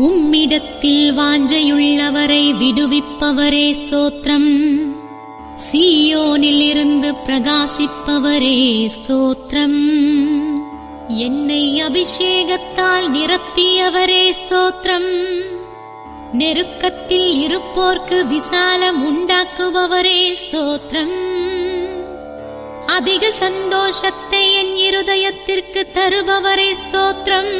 உம்மிடத்தில் வாஞ்சையுள்ளவரை விடுவிப்பவரே ஸ்தோத்திரம். சீயோனில் இருந்து பிரகாசிப்பவரே ஸ்தோத்திரம். என்னை அபிஷேகத்தால் நிரப்பியவரே ஸ்தோத்திரம். நெருக்கத்தில் இருப்போர்க்கு விசாலம் உண்டாக்குபவரே ஸ்தோத்திரம். அதிக சந்தோஷத்தை என் இருதயத்திற்கு தருபவரே ஸ்தோத்திரம்.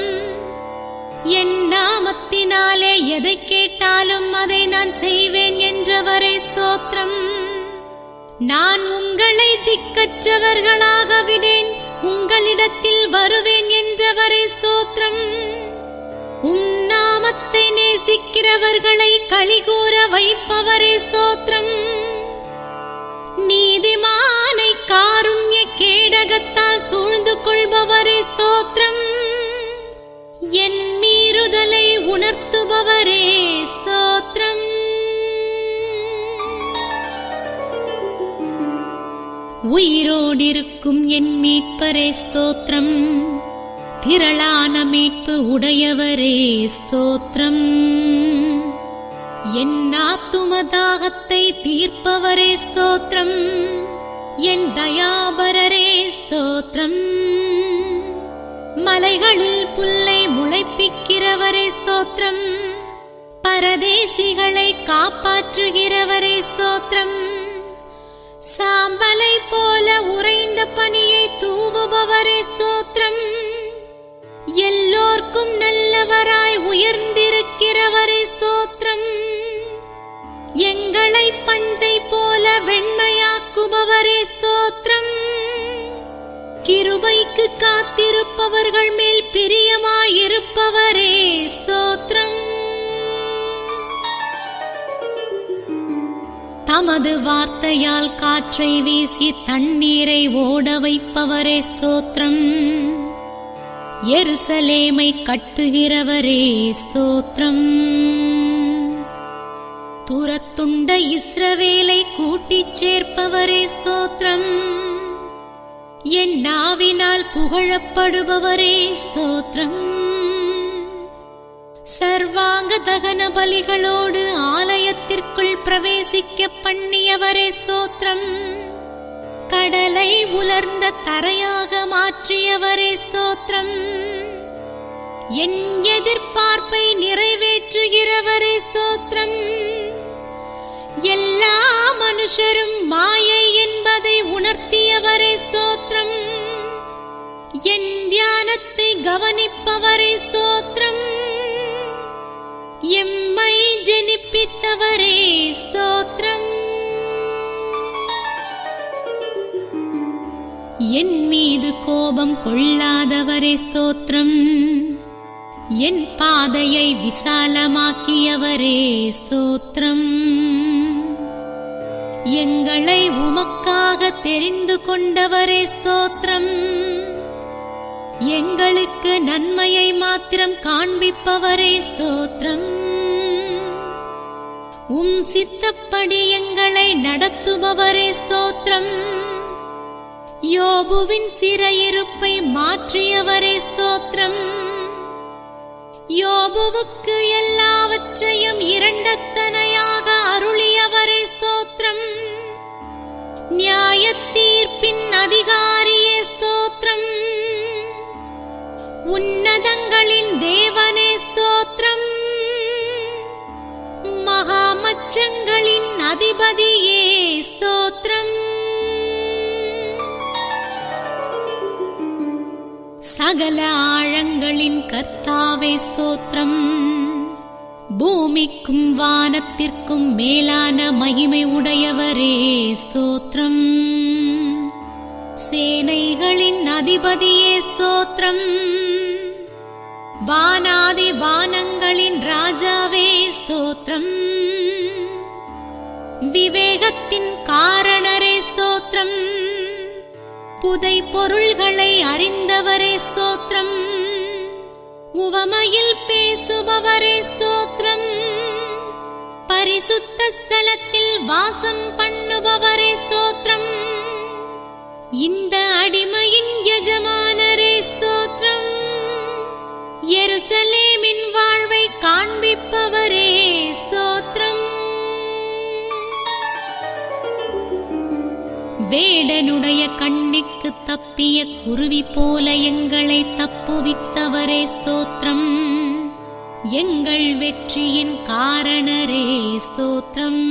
என் நாமத்தினாலே எதை கேட்டாலும் அதை நான் செய்வேன் என்றவரே ஸ்தோத்திரம். நான் உங்களை திக்கற்றவர்களாக விடேன் உங்களிடத்தில் வருவேன் என்றவரே ஸ்தோத்திரம். உம் நாமத்தை நேசிக்கிறவர்களை கழிகூற வைப்பவரே ஸ்தோத்திரம். நீதிமானை காருண்ய கேடகத்தால் சூழ்ந்து கொள்பவரே ஸ்தோத்திரம். என் மீறுதலை உணர்த்துபவரே ஸ்தோத்திரம். உயிரோடிருக்கும் என் மீட்பரே ஸ்தோத்திரம். திரளான மீட்பு உடையவரே ஸ்தோத்திரம். என் ஆத்துமதாகத்தை தீர்ப்பவரே ஸ்தோத்திரம். என் தயாபரரே ஸ்தோத்திரம். மலைகளில் புல்லை முளைப்பிக்கிறவரே ஸ்தோத்திரம். பரதேசிகளை காப்பாற்றுகிறவரே ஸ்தோத்திரம். சாம்பலை போல உறைந்த பணியை தூவுபவரே ஸ்தோத்திரம். எல்லோர்க்கும் நல்லவராய் உயர்ந்திருக்கிறவரே ஸ்தோத்திரம். எங்களை பஞ்சை போல வெண்மையாக்குபவரே ஸ்தோத்திரம். கிருபைக்கு காத்திருப்பவர்கள் மேல் பிரியமாயிருப்பவரே ஸ்தோத்திரம் தமது வார்த்தையால் காற்றை வீசி தண்ணீரை ஓட வைப்பவரே ஸ்தோத்திரம் எருசலேமை கட்டுகிறவரே ஸ்தோத்திரம் துரத்துண்ட இஸ்ரவேலை கூட்டிச் சேர்ப்பவரே ஸ்தோத்திரம் என் நாவினால் புகழப்படுபவரே ஸ்தோத்திரம். சர்வாங்க தகன பலிகளோடு ஆலயத்திற்குள் பிரவேசிக்க பண்ணியவரே ஸ்தோத்திரம். கடலை உலர்ந்த தரையாக மாற்றியவரே ஸ்தோத்திரம். என் எதிர்பார்ப்பை நிறைவேற்றுகிறவரே ஸ்தோத்திரம். எல்லா மனுஷரும் மாயை என்பதை உணர்த்தியவரே ஸ்தோத்திரம். என் தியானத்தை கவனிப்பவரே ஸ்தோத்திரம். எம்மை ஜெனிப்பித்தவரே ஸ்தோத்திரம். என் மீது கோபம் கொள்ளாதவரே ஸ்தோத்திரம். என் பாதையை விசாலமாக்கியவரே ஸ்தோத்திரம். எங்களை உமக்காக தெரிந்து கொண்டவரே ஸ்தோத்திரம். எங்களுக்கு நன்மையை மாத்திரம் காண்பிப்பவரே ஸ்தோத்திரம். உம் சித்தப்படி எங்களை நடத்துபவரே ஸ்தோத்திரம். யோபுவின் சிறையிருப்பை மாற்றியவரே ஸ்தோத்திரம். யோபுவுக்கு எல்லாவற்றையும் இரண்டத்தனையாக அருளியவரே ஸ்தோத்திரம். நியாய தீர்ப்பின் அதிகாரியே ஸ்தோத்திரம். உன்னதங்களின் தேவனே ஸ்தோத்திரம். மகாமச்சங்களின் அதிபதியே சகல ஆழங்களின் கர்த்தாவே ஸ்தோத்திரம். பூமிக்கும் வானத்திற்கும் மேலான மகிமை உடையவரே ஸ்தோத்திரம். சேனைகளின் அதிபதியே ஸ்தோத்திரம். வானாதி வானங்களின் ராஜாவே ஸ்தோத்திரம். விவேகத்தின் காரணரே ஸ்தோத்திரம். புதை பொருள்களை அறிந்தவரே ஸ்தோத்திரம். உவமையில் பேசுபவரே ஸ்தோத்திரம். பரிசுத்த ஸ்தலத்தில் வாசம் பண்ணுபவரே ஸ்தோத்திரம். இந்த அடிமையின் எஜமானரே ஸ்தோத்திரம். எருசலேமின் வாழ்வை காண்பிப்பவரே ஸ்தோத்திரம். வேடனுடைய கண்ணிக்கு தப்பிய குருவி போல எங்களை தப்புவித்தவரே ஸ்தோத்திரம். எங்கள் வெற்றியின் காரணரே ஸ்தோத்திரம்.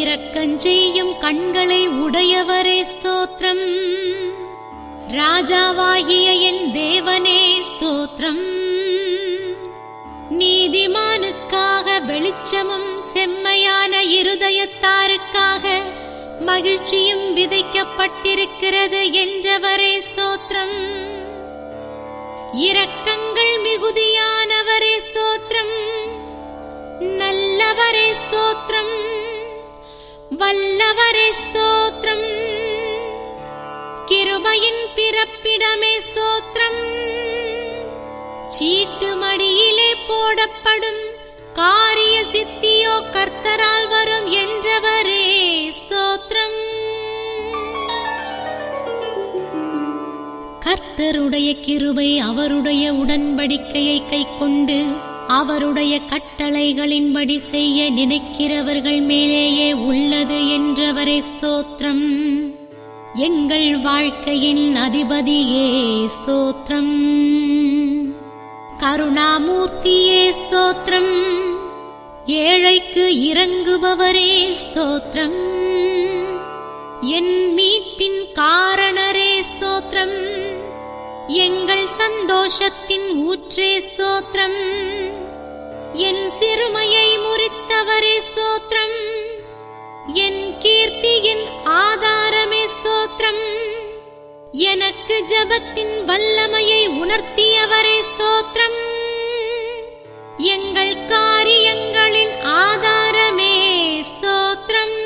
இரக்கஞ்செய்யும் கண்களை உடையவரே ஸ்தோத்திரம். ராஜாவாகிய என் தேவனே ஸ்தோத்திரம். நீதிமானுக்காக வெளிச்சமும் செம்மையான இருதயத்தாருக்காக மகிழ்ச்சியும் விதைக்கப்பட்டிருக்கிறது என்றவரே ஸ்தோத்திரம். இரக்கங்கள் மிகுதியானவரே ஸ்தோத்திரம். நல்லவரே ஸ்தோத்திரம். வல்லவரே ஸ்தோத்திரம். கிருபையின் பிறப்பிடமே ஸ்தோத்திரம். சீட்டு மடியிலே போடப்படும் காரிய சித்தியோ கர்த்தரால் வரும் என்றவரே ஸ்தோத்திரம். கர்த்தருடைய கிருபை அவருடைய உடன்படிக்கையை கைக்கொண்டு அவருடைய கட்டளைகளின்படி செய்ய நினைக்கிறவர்கள் மேலேயே உள்ளது என்றவரே ஸ்தோத்திரம். எங்கள் வாழ்க்கையின் அதிபதியே ஸ்தோத்திரம். கருணாமூர்த்தியே ஸ்தோத்திரம். ஏழைக்கு இறங்குபவரே ஸ்தோத்திரம். என் மீட்பின் காரணரே ஸ்தோத்திரம். எங்கள் சந்தோஷத்தின் ஊற்றே ஸ்தோத்திரம். என் சிறுமையை முறித்தவரே ஸ்தோத்திரம். என் கீர்த்தியின் ஆதாரமே ஸ்தோத்திரம். எனக்கு ஜபத்தின் வல்லமையை உணர்த்தியவரே ஸ்தோத்திரம். எங்கள் காரியங்களின் ஆதாரமே ஸ்தோத்திரம்.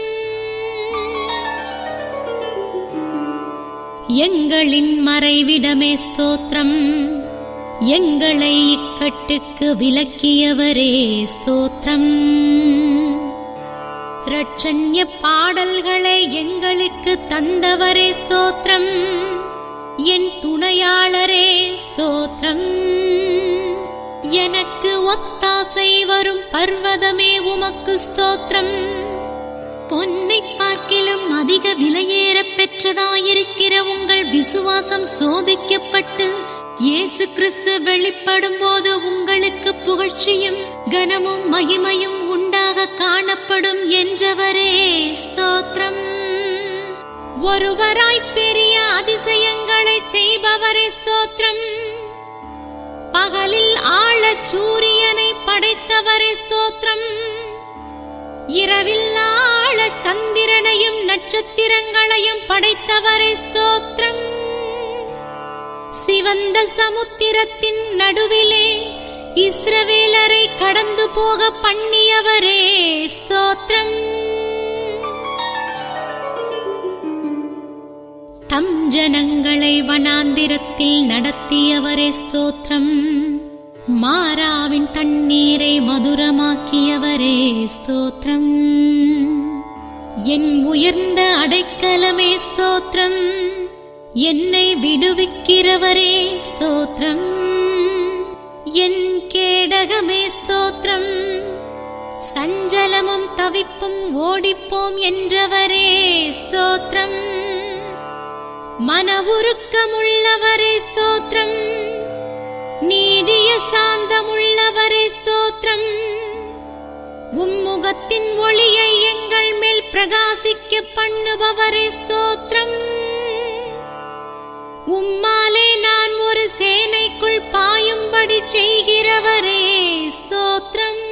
எங்களின் மறைவிடமே ஸ்தோத்திரம். எங்களை இக்கட்டுக்கு விலக்கியவரே ஸ்தோத்திரம். ரட்சண்ய பாடல்களை எங்களுக்கு தந்தவரே ஸ்தோத்திரம். என் துணையாளரே ஸ்தோத்திரம். எனக்கு ஒத்தாசை வரும் பர்வதமே உமக்கு ஸ்தோத்திரம். பொன்னை பார்க்கிலும் அதிக விலையேற பெற்றதாயிருக்கிற உங்கள் விசுவாசம் சோதிக்கப்பட்டு இயேசு கிறிஸ்து வெளிப்படும் போது உங்களுக்கு புகழ்ச்சியும் கனமும் மகிமையும் உண்டாக காணப்படும் என்றவரே ஸ்தோத்திரம். ஒருவராய் பெரிய அதிசயங்களை செய்பவரே ஸ்தோத்திரம். பகலில் ஆழ சூரியனை படைத்தவரே ஸ்தோத்திரம். இரவில் ஆழ சந்திரனையும் நட்சத்திரங்களையும் படைத்தவரே ஸ்தோத்திரம். சிவந்த சமுத்திரத்தின் நடுவிலே இஸ்ரவேலரை கடந்து போக பண்ணியவரே ஸ்தோத்திரம். தம் ஜனங்களை வனாந்திரத்தில் நடத்தியவரே ஸ்தோத்திரம். மாறாவின் தண்ணீரை மதுரமாக்கியவரே ஸ்தோத்திரம். என் உயர்ந்த அடைக்கலமே ஸ்தோத்திரம். என்னை விடுவிக்கிறவரே ஸ்தோத்திரம். என் கேடகமே ஸ்தோத்திரம். சஞ்சலமும் தவிப்பும் ஓடிப்போம் என்றவரே ஸ்தோத்திரம். மன உருக்கமுள்ளவரே ஸ்தோத்திரம் நீடிய சாந்தமுள்ளவரே ஸ்தோத்திரம் உம்முகத்தின் ஒளியை எங்கள் மேல் பிரகாசிக்க பண்ணுபவரே ஸ்தோத்திரம் உம்மாலே நான் ஒரு சேனைக்குள் பாயும்படி செய்கிறவரே ஸ்தோத்திரம்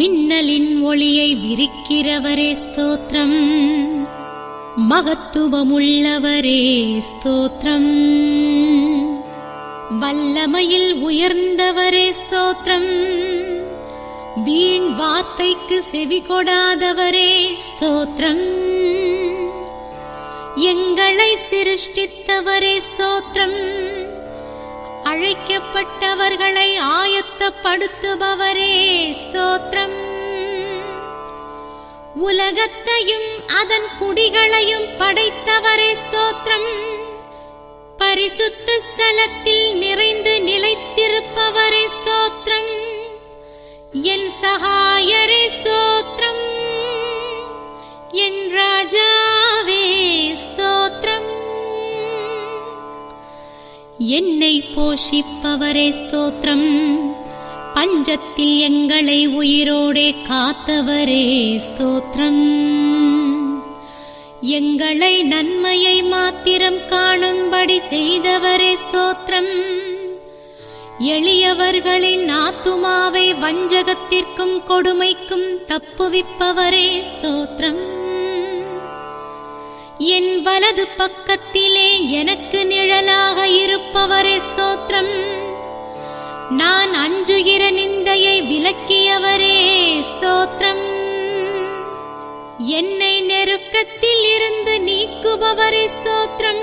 மின்னலின் ஒளியை விரிக்கிறவரே ஸ்தோத்திரம். மகத்துவமுள்ளவரே ஸ்தோத்திரம். வல்லமையில் உயர்ந்தவரே ஸ்தோத்திரம். வீண் வார்த்தைக்கு செவி கொடாதவரே ஸ்தோத்திரம். எங்களை சிருஷ்டித்தவரே ஸ்தோத்திரம். அழைக்கப்பட்டவர்களை ஆயத்தப்படுத்துபவரே ஸ்தோத்திரம். உலகத்தையும் அதன் குடிகளையும் படைத்தவரே ஸ்தோத்திரம். பரிசுத்த ஸ்தலத்தில் நிறைந்து நிலைத்திருப்பவரே ஸ்தோத்திரம். என் சகாயரே ஸ்தோத்திரம். என் ராஜாவே ஸ்தோத்திரம். என்னை போஷிப்பவரே ஸ்தோத்திரம். பஞ்சத்தில் எங்களை உயிரோடே காத்தவரே ஸ்தோத்திரம். எங்களை நன்மையை மாத்திரம் காணும்படி செய்தவரே ஸ்தோத்திரம். எளியவர்களின் ஆத்துமாவை வஞ்சகத்திற்கும் கொடுமைக்கும் தப்புவிப்பவரே ஸ்தோத்திரம். என் வலது பக்கத்திலே எனக்கு நிழலாக இருப்பவரே ஸ்தோத்திரம். நான் அஞ்சுகிற நிந்தையை விலக்கியவரே ஸ்தோத்திரம். என்னை நெருக்கத்தில் இருந்து நீக்குபவரே ஸ்தோத்திரம்.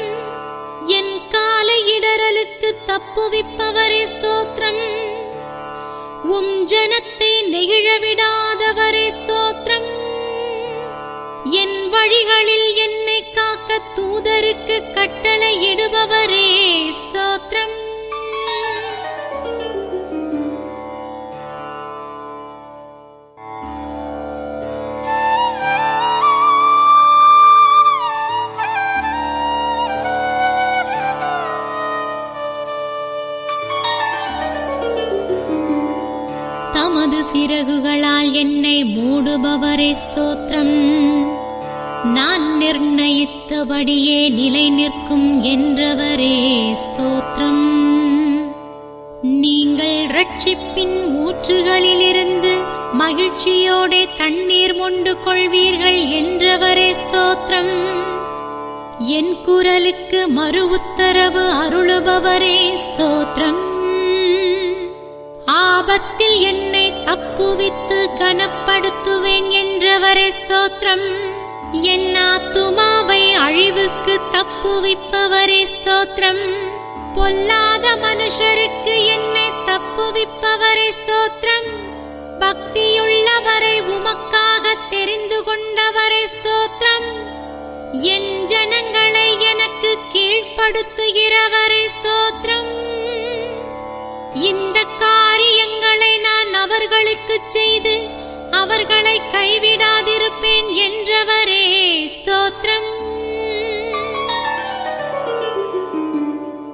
என் கால இடரலுக்கு தப்புவிப்பவரே ஸ்தோத்திரம். உம் ஜனத்தை நெகிழவிடாதவரே ஸ்தோத்திரம். என் வழிகளில் என்னை காக்க தூதருக்கு கட்டளையிடுபவரே இடுபவரே சிறகுகளால் என்னை மூடுபவரே ஸ்தோத்திரம். நான் நிர்ணயித்தபடியே நிலை நிற்கும் என்றவரே ஸ்தோத்திரம். நீங்கள் ரட்சிப்பின் ஊற்றுகளிலிருந்து மகிழ்ச்சியோடே தண்ணீர் மொண்டு கொள்வீர்கள் என்றவரே ஸ்தோத்திரம். என் குரலுக்கு மறு உத்தரவு அருளுபவரே ஸ்தோத்திரம். ஆபத்தில் என்னை தப்புவித்து கனப்படுத்துவேன் என்றவரே ஸ்தோத்திரம். என் ஆத்துமாவை அழிவுக்கு தப்புவிப்பவரே ஸ்தோத்திரம். பொல்லாத மனுஷருக்கு என்னை தப்புவிப்பவரே ஸ்தோத்திரம். பக்தியுள்ளவரை உமக்காக தெரிந்து கொண்டவரே ஸ்தோத்திரம். என் ஜனங்களை எனக்கு கீழ்ப்படுத்துகிறவரே ஸ்தோத்திரம். இந்த காரியங்களை நான் அவர்களுக்கு செய்து அவர்களை கைவிடாதிருப்பேன் என்றவரே ஸ்தோத்திரம்.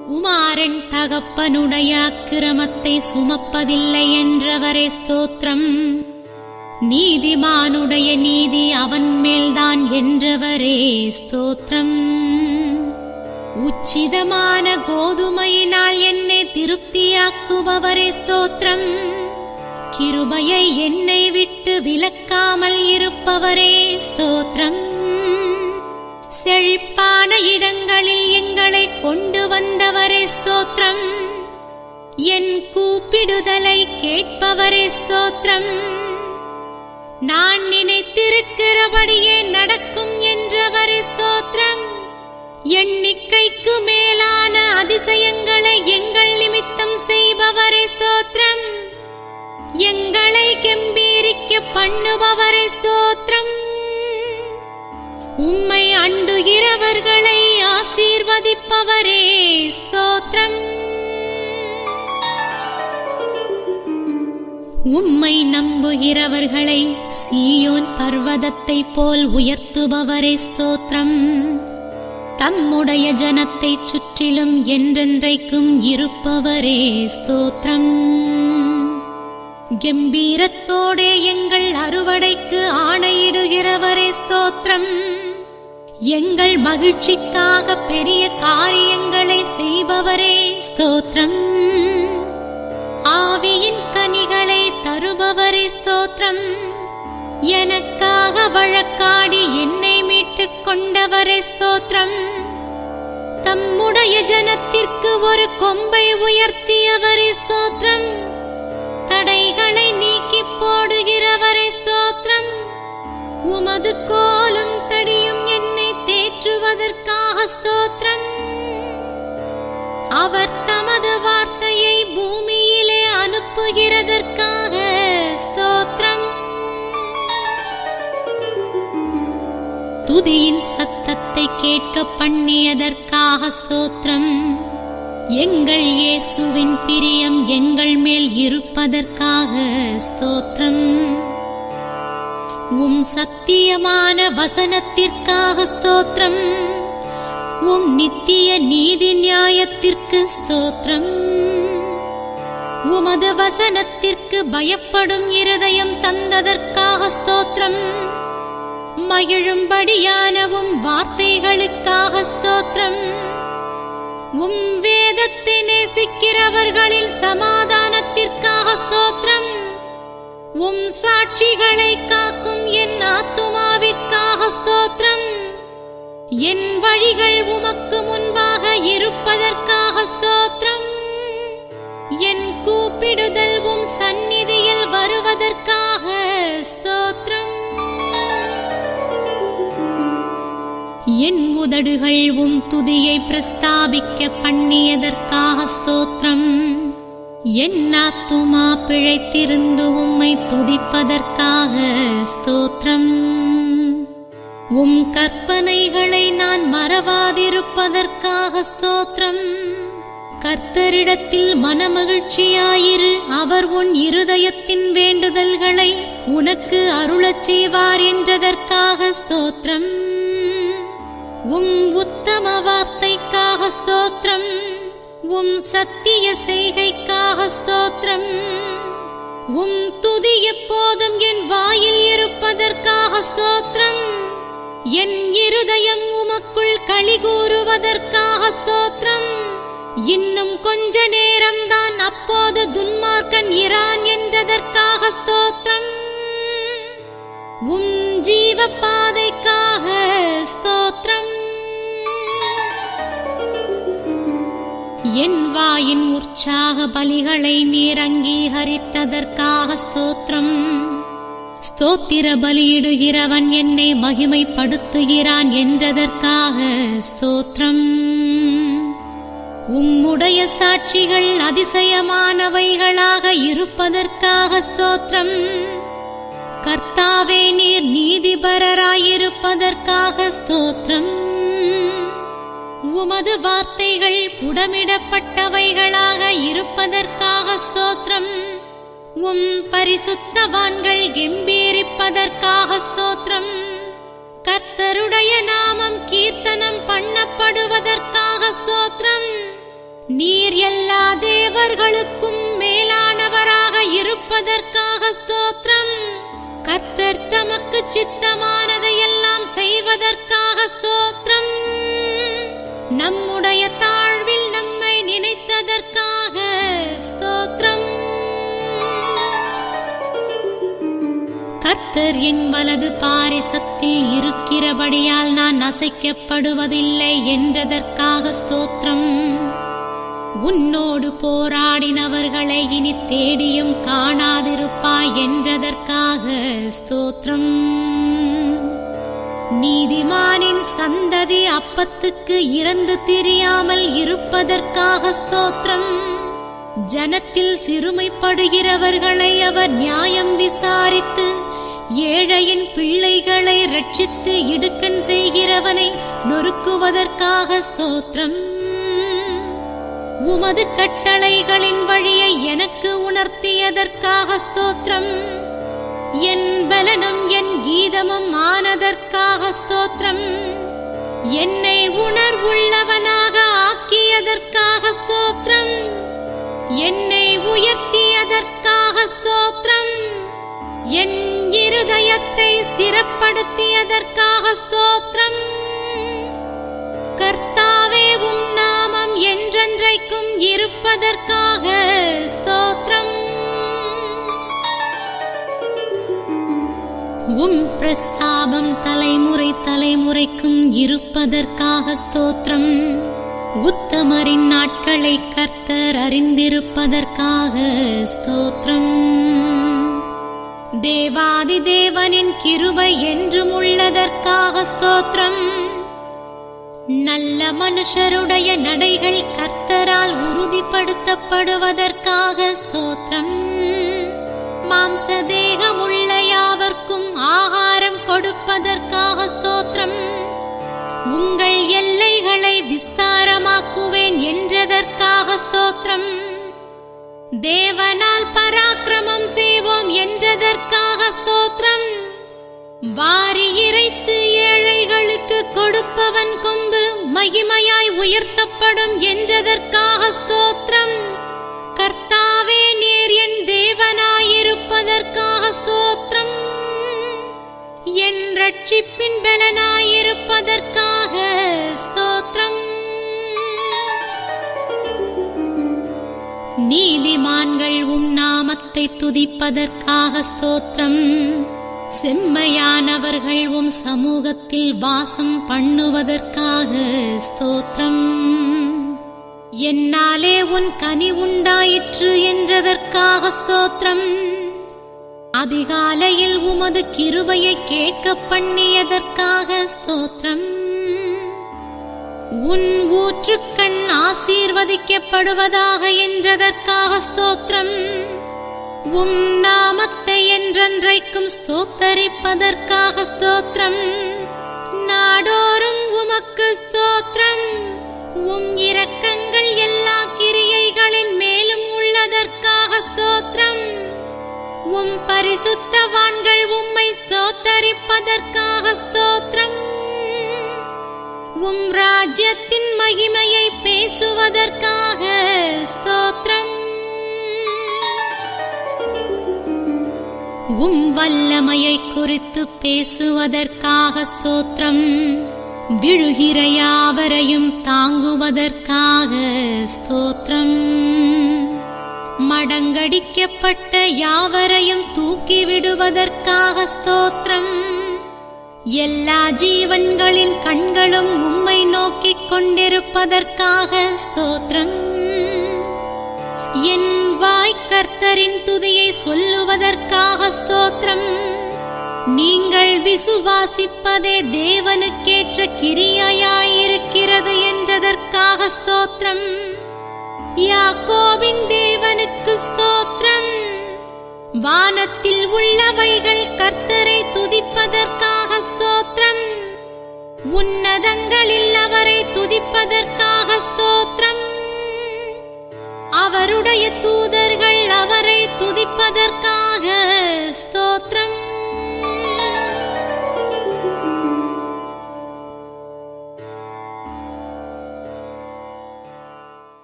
குமாரன் தகப்பனுடைய அக்கிரமத்தை சுமப்பதில்லை என்றவரே ஸ்தோத்திரம். நீதிமானுடைய நீதி அவன் மேல்தான் என்றவரே ஸ்தோத்திரம். உச்சிதமான கோதுமையினால் என்னை திருப்தியாக்குபவரே ஸ்தோத்திரம். கிருபையை என்னை விட்டு விலக்காமல் இருப்பவரே ஸ்தோத்திரம். செழிப்பான இடங்களில் எங்களை கொண்டு வந்தவரே ஸ்தோத்திரம். என் கூப்பிடுதலை கேட்பவரே ஸ்தோத்திரம். நான் நினைத்திருக்கிறபடி துதிக்க பண்ணுபவரே ஸ்தோத்திரம். உம்மை அண்டுகிறவர்களை ஆசீர்வதிப்பவரே ஸ்தோத்திரம். உம்மை நம்புகிறவர்களை சீயோன் பர்வதத்தை போல் உயர்த்துபவரே ஸ்தோத்திரம். தம்முடைய ஜனத்தை சுற்றிலும் என்றென்றைக்கும் இருப்பவரே ஸ்தோத்திரம். கம்பீர கம்பீரத்தோடே எங்கள் அறுவடைக்கு ஆணையிடுகிறவரே ஸ்தோத்திரம். எங்கள் மகிழ்ச்சிக்காக பெரிய காரியங்களை செய்பவரே ஸ்தோத்திரம். ஆவியின் கனிகளை தருபவரே ஸ்தோத்திரம். எனக்காக வழக்காடி என்னை மீட்டுக் கொண்டவரே ஸ்தோத்திரம். தம்முடைய ஜனத்திற்கு ஒரு கொம்பை உயர்த்தியவரே ஸ்தோத்திரம். தடைகளை நீக்கி போடுகிறவரை ஸ்தோத்திரம். உமது கோலும் தடியும் என்னை தேற்றுவதற்காக ஸ்தோத்திரம். அவர் தமது வார்த்தையை பூமியிலே அனுப்புகிறதற்காக ஸ்தோத்திரம். துதியின் சத்தத்தை கேட்க பண்ணியதற்காக ஸ்தோத்திரம். எங்கள் இயேசுவின் பிரியம் எங்கள் மேல் இருப்பதற்காக ஸ்தோத்திரம். உம் சத்தியமான வசனத்திற்காக ஸ்தோத்திரம். உம் நித்திய நீதி நியாயத்திற்கு ஸ்தோத்திரம். உமது வசனத்திற்கு பயப்படும் இருதயம் தந்ததற்காக ஸ்தோத்திரம். மகிழும்படியானவும் வார்த்தைகளுக்காக ஸ்தோத்திரம். உம் வேதத்தை நேசிக்கிறவர்களில் சமாதானத்திற்காக ஸ்தோத்திரம். உம் சாட்சிகளை காக்கும் என் ஆத்துமாவிற்காக ஸ்தோத்திரம். என் வழிகள் உமக்கு முன்பாக இருப்பதற்காக ஸ்தோத்திரம். என் கூப்பிடுதல் உம் சந்நிதியில் வருவதற்காக ஸ்தோத்திரம். என் உதடுகள் உம் துதியை பிரஸ்தாபிக்க பண்ணியதற்காக ஸ்தோத்திரம். என் ஆத்துமா பிழைத்திருந்து உம்மை துதிப்பதற்காக ஸ்தோத்திரம். உம் கற்பனைகளை நான் மறவாதிருப்பதற்காக ஸ்தோத்திரம். கர்த்தரிடத்தில் மனமகிழ்ச்சியாயிரு அவர் உன் இருதயத்தின் வேண்டுதல்களை உனக்கு அருளச் செய்வார் என்றதற்காக ஸ்தோத்திரம். உம் உத்தம வார்த்தைக்காக ஸ்தோத்திரம். உம் சத்திய செய்கைக்காக ஸ்தோத்திரம். உம் துதி எப்போதும் என் வாயில் இருப்பதற்காக ஸ்தோத்திரம். என் இருதயம் உமக்குள் களி கூறுவதற்காக ஸ்தோத்திரம். இன்னும் கொஞ்ச நேரம்தான் அப்போது துன்மார்க்கன் இரான் என்றதற்காக ஸ்தோத்திரம். உம் ஜீவ பாதைக்காக ஸ்தோத்திரம். என் வாயின் உற்சாக பலிகளை நீர் அங்கீகரித்ததற்காக ஸ்தோத்திரம். ஸ்தோத்திர பலியிடுகிறவன் என்னை மகிமைப்படுத்துகிறான் என்றதற்காக ஸ்தோத்திரம். உம்முடைய சாட்சிகள் அதிசயமானவைகளாக இருப்பதற்காக ஸ்தோத்திரம். கர்த்தாவே நீர் நீதிபரராயிருப்பதற்காக ஸ்தோத்திரம். உமது வார்த்தைகள் புடமிடப்பட்டவைகளாக இருப்பதற்காக ஸ்தோத்திரம். உம் பரிசுத்தவான்கள் கெம்பீரிப்பதற்காக ஸ்தோத்திரம். கர்த்தருடைய நாமம் கீர்த்தனம் பண்ணப்படுவதற்காக ஸ்தோத்திரம். நீர் எல்லா தேவர்களுக்கும் மேலானவராக இருப்பதற்காக ஸ்தோத்திரம். கர்த்தர் தமக்கு சித்தமானதையெல்லாம் செய்வதற்காக ஸ்தோத்திரம். நம்முடைய தாழ்வில் நம்மை நினைத்ததற்காக ஸ்தோத்திரம். கர்த்தர் என் வலது பாரிசத்தில் இருக்கிறபடியால் நான் அசைக்கப்படுவதில்லை என்றதற்காக ஸ்தோத்திரம். உன்னோடு போராடினவர்களை இனி தேடியும் காணாதிருப்பாய் என்றதற்காக ஸ்தோத்திரம். நீதிமானின் சந்ததி அப்பத்துக்கு இறந்து தெரியாமல் இருப்பதற்காக ஸ்தோத்திரம். ஜனத்தில் சிறுமைப்படுகிறவர்களை அவர் நியாயம் விசாரித்து ஏழையின் பிள்ளைகளை ரட்சித்து இடுக்கண் செய்கிறவனை நொறுக்குவதற்காக ஸ்தோத்திரம். உமது கட்டளைகளின் வழியை எனக்கு உணர்த்தியதற்காக ஸ்தோத்திரம். என் பலனும் என் கீதமும் ஆனதற்காக ஸ்தோத்திரம். என்னை உணர்வுள்ளவனாக ஆக்கியதற்காக ஸ்தோத்திரம். என்னை உயர்த்தியதற்காக ஸ்தோத்திரம். என் இருதயத்தை ஸ்திரப்படுத்தியதற்காக தலைமுறை தலைமுறைக்கும் இருப்பதற்காக ஸ்தோத்திரம். உத்தமரின் நாட்களை கர்த்தர் அறிந்திருப்பதற்காக ஸ்தோத்திரம். தேவாதி தேவனின் கிருபை என்றும் உள்ளதற்காக ஸ்தோத்திரம். நல்ல மனுஷருடைய நடைகள் கர்த்தரால் உறுதிப்படுத்தப்படுவதற்காக ஸ்தோத்திரம். மாம்ச தேகமுள்ள யாவர்க்கும் ஆகார தேவனால் பராக்கிரமம் செய்வோம் என்றதற்காக ஸ்தோத்திரம். வாரி இறைத்து ஏழைகளுக்கு கொடுப்பவன் கொம்பு மகிமையாய் உயர்த்தப்படும் என்றதற்காக ஸ்தோத்திரம். கர்த்தாவே நேர் என் தேவனாயிருப்பதற்காக ஸ்தோத்திரம். என் ரட்சிப்பின் பலனாயிருப்பதற்காக ஸ்தோத்திரம். நீதிமான்கள் உம் நாமத்தை துதிப்பதற்காக ஸ்தோத்திரம். செம்மையானவர்கள் உம் சமூகத்தில் வாசம் பண்ணுவதற்காக ஸ்தோத்திரம். என்னாலே உன் கனி உண்டாயிற்று என்றதற்காக ஸ்தோத்திரம். அதிகாலையில் உமது கிருபையை கேட்க பண்ணியதற்காக ஸ்தோத்திரம். உன் ஊற்றுக்கண் ஆசீர்வதிக்கப்படுவதாக என்றதற்காக ஸ்தோத்திரம். உம் நாமத்தை என்றென்றைக்கும் ஸ்தோத்தரிப்பதற்காக ஸ்தோத்திரம். நாடோறும் உமக்கு ஸ்தோத்திரம். உம் இரக்கங்கள் எல்லா கிரியைகளின் மேலும் உள்ளதற்காக ஸ்தோத்திரம். உம் பரிசுத்தவான்கள் உம்மை ஸ்தோத்தரிப்பதற்காக ஸ்தோத்திரம். உம் ராஜ்யத்தின் மகிமையை பேசுவதற்காக ஸ்தோத்திரம். உம் வல்லமையை குறித்து பேசுவதற்காக ஸ்தோத்திரம். விழுகிற யாவரையும் தாங்குவதற்காக ஸ்தோத்திரம். மடங்கடிக்கப்பட்ட யாவரையும் தூக்கிவிடுவதற்காக ஸ்தோத்திரம். எல்லா ஜீவன்களின் கண்களும் உம்மை நோக்கிக் கொண்டிருப்பதற்காக ஸ்தோத்திரம். என் வாய்க்கர்த்தரின் துதியை சொல்லுவதற்காக ஸ்தோத்திரம். நீங்கள் விசுவாசிப்பதே தேவனுக்கேற்ற கிரியாயிருக்கிறது என்றதற்காக ஸ்தோத்திரம். யாக்கோவின் தேவனுக்கு ஸ்தோத்திரம். வானத்தில் உள்ளவைகள் கர்த்தரை துதிப்பதற்காக ஸ்தோத்திரம். உன்னதங்களில் அவரை துதிப்பதற்காக ஸ்தோத்திரம். அவருடைய தூதர்கள் அவரை துதிப்பதற்காக ஸ்தோத்திரம்.